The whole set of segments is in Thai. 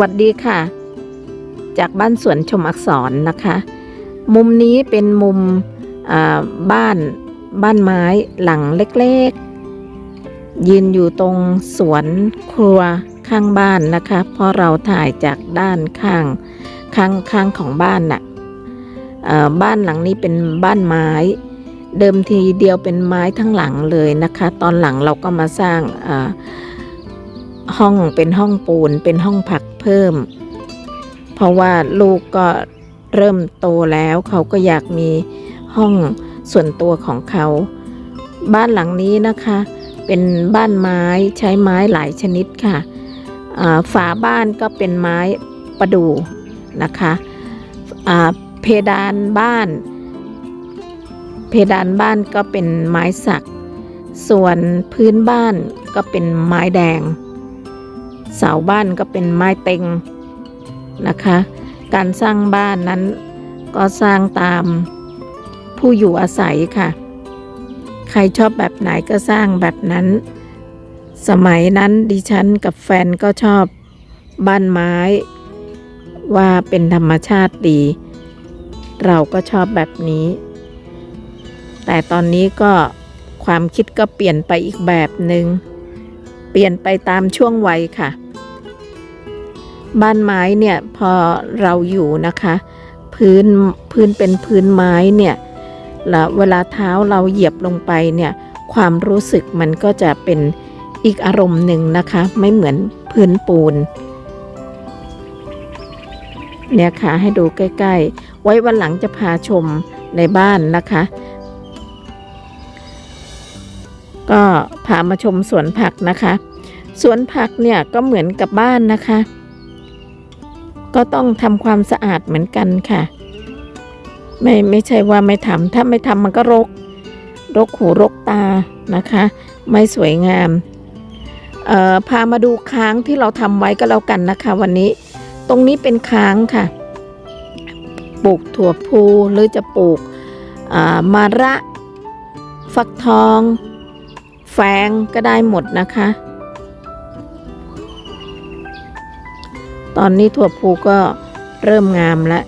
วัสดีค่ะ จากบ้านสวนชมอักษรนะคะ มุมนี้เป็นมุมบ้านบ้านไม้หลังเล็กๆ ยืนอยู่ตรงสวนครัวข้างบ้านนะคะ เพราะเราถ่ายจากด้านข้างข้างข้างของบ้านน่ะเอ่อบ้านหลังนี้เป็นบ้านไม้ เดิมทีเดียวเป็นไม้ทั้งหลังเลยนะคะ ตอนหลังเราก็มาสร้างห้องเป็นห้องปูนเป็นห้องผัก เพิ่ม เพราะว่าลูกก็เริ่มโตแล้วเขาก็อยากมีห้องส่วนตัวของเขา บ้านหลังนี้นะคะ เป็นบ้านไม้ใช้ไม้หลายชนิดค่ะฝาบ้านก็เป็นไม้ประดู่นะคะเพดานบ้าน เพดานบ้านก็เป็นไม้สัก ส่วนพื้นบ้านก็เป็นไม้แดง เสาบ้านก็เป็นไม้เต็งนะคะ การสร้างบ้านนั้นก็สร้างตามผู้อยู่อาศัยค่ะ ใครชอบแบบไหนก็สร้างแบบนั้น สมัยนั้นดิฉันกับแฟนก็ชอบบ้านไม้ ว่าเป็นธรรมชาติดี เราก็ชอบแบบนี้ แต่ตอนนี้ก็ความคิดก็เปลี่ยนไปอีกแบบหนึ่งเปลี่ยนไปตามช่วงวัยค่ะ บ้านไม้เนี่ยพอเราอยู่นะคะ พื้นพื้นเป็นพื้นไม้เนี่ยแล้วเวลาเท้าเราเหยียบลงไปเนี่ยความรู้สึกมันก็จะเป็นอีกอารมณ์หนึ่งนะคะ ไม่เหมือนพื้นปูนเนี่ยค่ะให้ดูใกล้ๆ ไว้วันหลังจะพาชมในบ้านนะคะ ก็พามาชมสวนผักนะคะ สวนผักเนี่ยก็เหมือนกับบ้านนะคะ ก็ต้องทำความสะอาดเหมือนกันค่ะ ไม่ไม่ใช่ว่าไม่ทำถ้าไม่ทำมันก็รก รกหูรกตานะคะ ไม่สวยงามเออพามาดูค้างที่เราทำไว้ก็แล้วกันนะคะ วันนี้ตรงนี้เป็นค้างค่ะ ปลูกถั่วพูหรือจะปลูกมาระ ฟักทอง แฟงก็ได้หมดนะคะ ตอนนี้ถั่วพูก็เริ่มงามแล้ว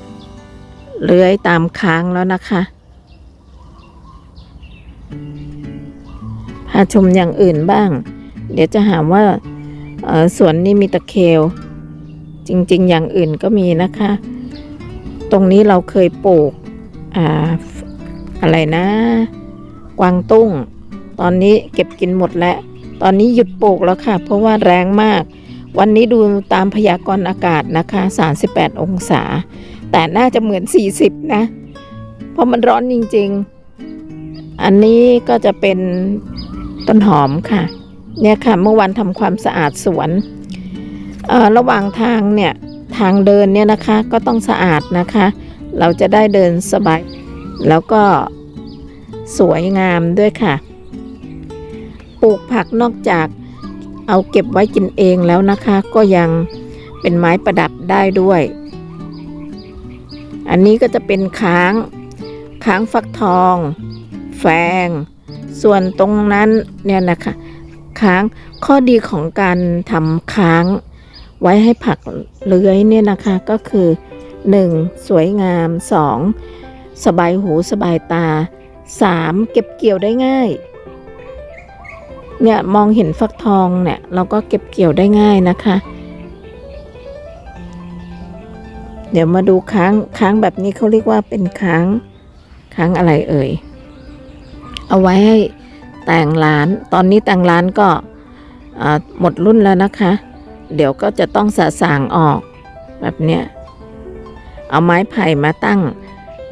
เลื้อยตามค้างแล้วนะคะพาชมอย่างอื่นบ้าง เดี๋ยวจะหาว่าสวนนี้มีตะเคลจริง ๆ อย่างอื่นก็มีนะคะ ตรงนี้เราเคยปลูกอ่าอะไรนะ กวางตุ้ง ตอนนี้เก็บกินหมดแล้ว ตอนนี้หยุดปลูกแล้วค่ะ เพราะว่าแรงมาก วันนี้ดูตามพยากรณ์อากาศนะคะ 38 องศา แต่น่าจะเหมือน 40 นะ เพราะมันร้อนจริง ๆ อันนี้ก็จะเป็นต้นหอมค่ะ เนี่ยค่ะ เมื่อวันทำความสะอาดสวนระหว่างทางเนี่ย ทางเดินเนี่ยนะคะก็ต้องสะอาดนะคะ เราจะได้เดินสบาย แล้วก็สวยงามด้วยค่ะ ปลูกผักนอกจาก เอาเก็บไว้กินเองแล้วนะคะ ก็ยังเป็นไม้ประดับได้ด้วย อันนี้ก็จะเป็นค้างค้างฟักทอง แฟง ส่วนตรงนั้นเนี่ยนะคะ ค้างข้อดีของการทำค้าง ไว้ให้ผักเลื้อยเนี่ยนะคะก็คือ 1. สวยงาม 2. สบายหูสบายตา 3. เก็บเกี่ยวได้ง่าย เนี่ยมองเห็นฟักทองเนี่ยเราก็เก็บเกี่ยวได้ง่ายนะคะ เดี๋ยวมาดูค้างค้างแบบนี้เขาเรียกว่าเป็นค้างค้างอะไรเอ่ย เอาไว้ให้แต่งร้าน ตอนนี้แต่งร้านก็หมดรุ่นแล้วนะคะ เดี๋ยวก็จะต้องสะสางออกแบบเนี้ย เอาไม้ไผ่มาตั้ง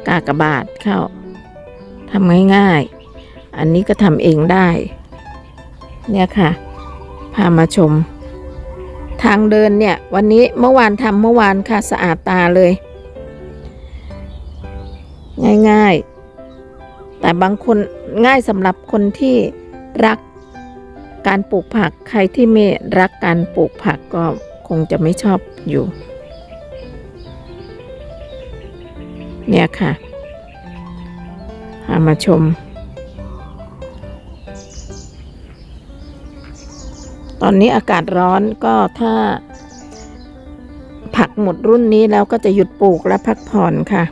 กากบาทเข้าทำง่ายๆ อันนี้ก็ทำเองได้ เนี่ยค่ะ พามาชม ทางเดินเนี่ย วันนี้เมื่อวานทำเมื่อวานค่ะสะอาดตาเลย ง่ายๆ แต่บางคนง่ายสำหรับคนที่รักการปลูกผักใครที่ไม่รักการปลูกผักก็คงจะไม่ชอบอยู่ เนี่ยค่ะพามาชม ตอนนี้อากาศร้อนก็ถ้า ผักหมดรุ่นนี้แล้วก็จะหยุดปลูกและพักผ่อนค่ะ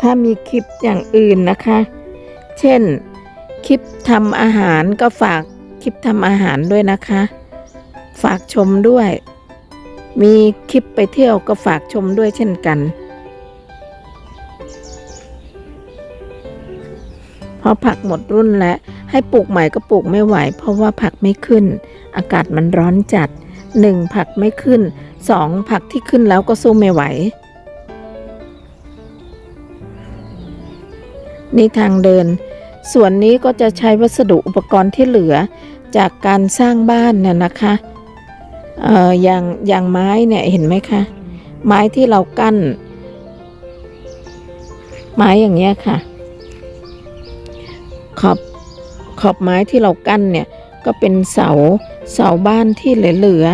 ถ้ามีคลิปอย่างอื่นนะคะ เช่น คลิปทำอาหารก็ฝากคลิปทำอาหารด้วยนะคะ ฝากชมด้วย มีคลิปไปเที่ยวก็ฝากชมด้วยเช่นกัน พราะผักหมดรุ่นแล้วให้ปลูกใหม่ก็ปลูกไม่ไหว เพราะว่าผักไม่ขึ้น อากาศมันร้อนจัดหนึ่งผักไม่ขึ้นสองผักที่ขึ้นแล้วก็สู้ไม่ไหว นี่ทางเดิน ส่วนนี้ก็จะใช้วัสดุอุปกรณ์ที่เหลือจากการสร้างบ้านน่ะนะคะเอ่ออย่างอย่างไม้เนี่ยเห็นไหมคะ ไม้ที่เรากั้น ไม้อย่างเงี้ยค่ะ ขอบขอบไม้ที่เรากั้นเนี่ยก็เป็นเสาเสาบ้านที่เหลือ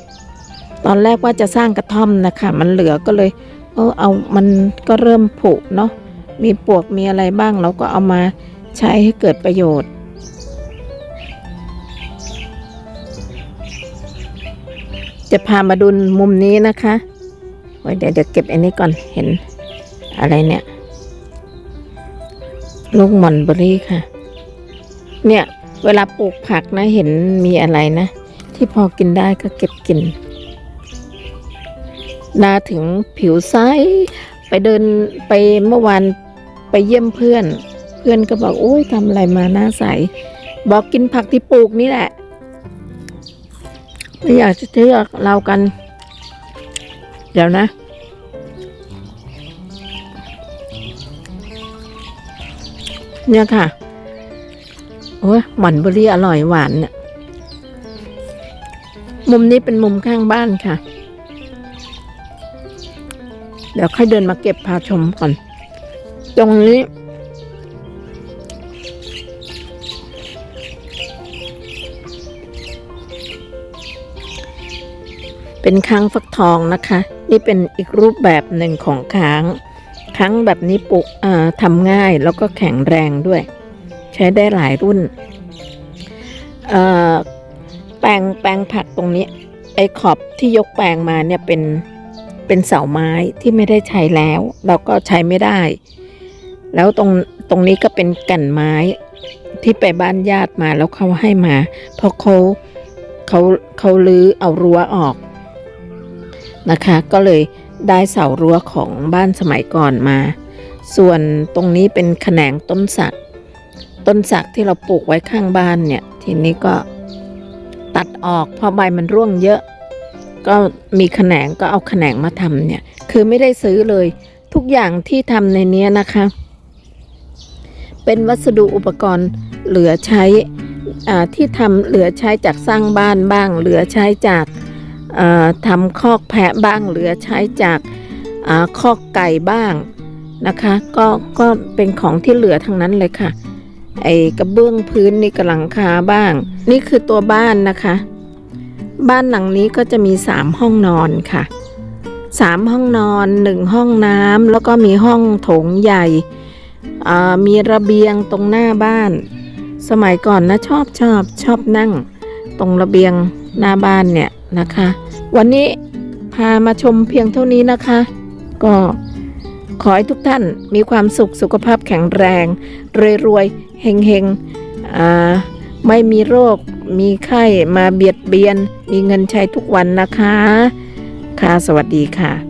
ๆตอนแรกว่าจะสร้างกระท่อมนะคะมันเหลือก็เลยเออเอามันก็เริ่มผุเนาะมีปวกมีอะไรบ้างเราก็เอามาใช้ให้เกิดประโยชน์จะพามาดูมุมนี้นะคะโอ้เดี๋ยวเดี๋ยวเก็บอันนี้ก่อน เห็นอะไรเนี่ย ลูกหมอนเบอรี่ค่ะ เนี่ย เวลาปลูกผักนะเห็นมีอะไรนะ ที่พอกินได้ก็เก็บกินนาถึงผิวใสไปเดินไปเมื่อวานไปเยี่ยมเพื่อน เพื่อนก็บอกโอ้ยทำอะไรมาหน้าใส บอกกินผักที่ปลูกนี่แหละ ไม่อยากจะเชื่อเรากัน เดี๋ยวนะ เนี่ยค่ะ โอ้ยหมอนเบอรี่อร่อยหวานเนี่ยมุมนี้เป็นมุมข้างบ้านค่ะ เดี๋ยวค่อยเดินมาเก็บพาชมก่อน ตรงนี้ เป็นค้างฟักทองนะคะ นี่เป็นอีกรูปแบบหนึ่งของค้าง ค้างแบบนี้ปลูกทำง่ายแล้วก็แข็งแรงด้วย ใช้ได้หลายรุ่น แปลงแปลงผักตรงนี้ ไอ้ขอบที่ยกแปลงมาเนี่ยเป็นเป็นเสาไม้ที่ไม่ได้ใช้แล้ว เราก็ใช้ไม่ได้ แล้วตรงตรงนี้ก็เป็นแก่นไม้ที่ไปบ้านญาติมาแล้วเขาให้มา เพราะเขาเขาเขาลื้อเอารั้วออกนะคะ ก็เลย ได้เสารั้วของบ้านสมัยก่อนมา ส่วนตรงนี้เป็นแขนงต้นสัก ต้นสักที่เราปลูกไว้ข้างบ้านเนี่ย ทีนี้ก็ตัดออกเพราะใบมันร่วงเยอะ ก็มีแขนงก็เอาแขนงมาทำเนี่ย คือไม่ได้ซื้อเลย ทุกอย่างที่ทำในนี้นะคะ เป็นวัสดุอุปกรณ์เหลือใช้อ่าที่ทำเหลือใช้จากสร้างบ้านบ้าง เหลือใช้จาก ทำคอกแพะบ้างเหลือใช้จากอคอกไก่บ้างนะคะก็ก็เป็นของที่เหลือทั้งนั้นเลยค่ะ ไอกระเบื้องพื้นนี่กหลังคาบ้าง นี่คือตัวบ้านนะคะ บ้านหลังนี้ก็จะมีสามห้องนอนค่ะสามห้องนอนหนึ่งห้องน้ำแล้วก็มีห้องโถงใหญ่มีระเบียงตรงหน้าบ้าน สมัยก่อนนะชอบชอบชอบนั่ง ตรงระเบียงหน้าบ้านเนี่ย นะคะ วันนี้พามาชมเพียงเท่านี้นะคะ ก็ขอให้ทุกท่านมีความสุขสุขภาพแข็งแรง รวยๆเฮงๆอ่าไม่มีโรค มีไข้มาเบียดเบียน มีเงินใช้ทุกวันนะคะ ค่ะ สวัสดีค่ะ